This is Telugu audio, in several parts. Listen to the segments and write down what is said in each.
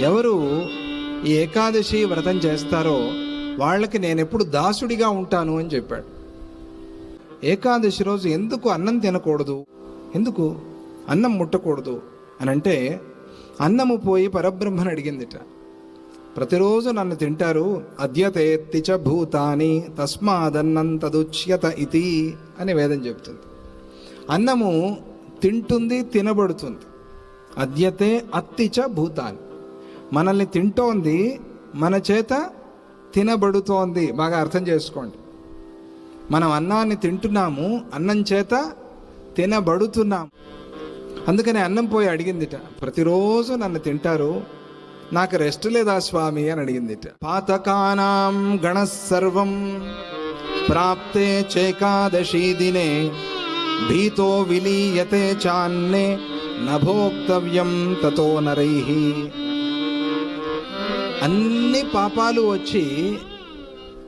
ఎవరు ఈ ఏకాదశి వ్రతం చేస్తారో వాళ్ళకి నేను ఎప్పుడు దాసుడిగా ఉంటాను అని చెప్పాడు. ఏకాదశి రోజు ఎందుకు అన్నం తినకూడదు? ఎందుకు అన్నం ముట్టకూడదు? అని అంటే అన్నము పోయి పరబ్రహ్మను అడిగిందిట. ప్రతిరోజు నన్ను తింటారు అద్యతేత్తి చ భూతాని తస్మాదన్నం తదుచ్యత ఇది అని వేదం చెబుతుంది. అన్నము తింటుంది తినబడుతుంది. అద్యతే అత్తి చ భూతాని. మనల్ని తింటోంది మన చేత తినబడుతోంది. బాగా అర్థం చేసుకోండి. మనం అన్నాన్ని తింటున్నాము అన్నం చేత తినబడుతున్నాము. అందుకని అన్నం పోయి అడిగిందిట ప్రతిరోజు నన్ను తింటారు నాకు రెస్ట్ లేదా స్వామి? అని అడిగిందిట. పాతకానాం గణ సర్వం ప్రాప్తే చేకాదశీ దినే భీతో విలీయతే చాన్నే నభోక్తవ్యం తతో నరై. అన్ని పాపాలు వచ్చి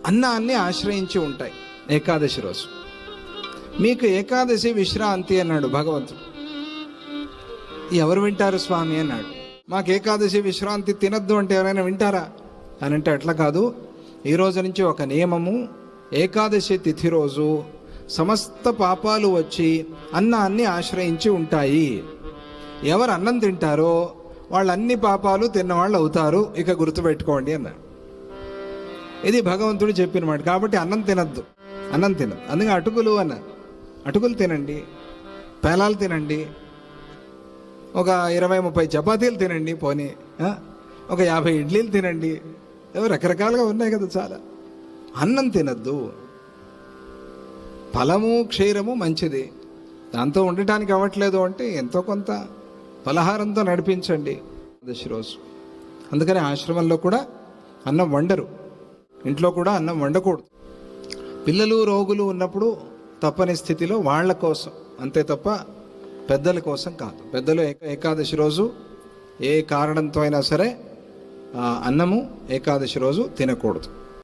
అన్నాన్ని ఆశ్రయించి ఉంటాయి. ఏకాదశి రోజు. మీకు ఏకాదశి విశ్రాంతి అన్నాడు భగవంతుడు. ఎవరు వింటారు స్వామి అన్నాడు. మాకు ఏకాదశి విశ్రాంతి తినద్దు అంటే ఎవరైనా వింటారా? అని అంటే అట్లా కాదు. ఈ రోజు నుంచి ఒక నియమము. ఏకాదశి తిథి రోజు సమస్త పాపాలు వచ్చి అన్నాన్ని ఆశ్రయించి ఉంటాయి. ఎవరు అన్నం తింటారో వాళ్ళు అన్ని పాపాలు తిన్నవాళ్ళు అవుతారు. ఇక గుర్తుపెట్టుకోండి అన్నాడు ఇది భగవంతుడు చెప్పిన మాట. కాబట్టి అన్నం తినద్దు. అన్నం తినద్దు. అందుకే అటుకులు అన్న. అటుకులు తినండి. పేలాలు తినండి. ఒక ఇరవై ముప్పై చపాతీలు తినండి పోనీ. ఒక యాభై ఇడ్లీలు తినండి. ఏవో రకరకాలుగా ఉన్నాయి కదా చాలా. అన్నం తినద్దు. ఫలము క్షీరము మంచిది. దాంతో ఉండటానికి అవ్వట్లేదు అంటే ఎంతో కొంత పలహారంతో నడిపించండి. దశ రోజు. అందుకని ఆశ్రమంలో కూడా అన్నం వండరు. ఇంట్లో కూడా అన్నం వండకూడదు. పిల్లలు రోగులు ఉన్నప్పుడు తప్పని స్థితిలో వాళ్ళ కోసం. అంతే తప్ప పెద్దల కోసం కాదు. పెద్దలు ఏక- ఏకాదశి రోజు ఏ కారణంతో అయినా సరే అన్నము ఏకాదశి రోజు తినకూడదు.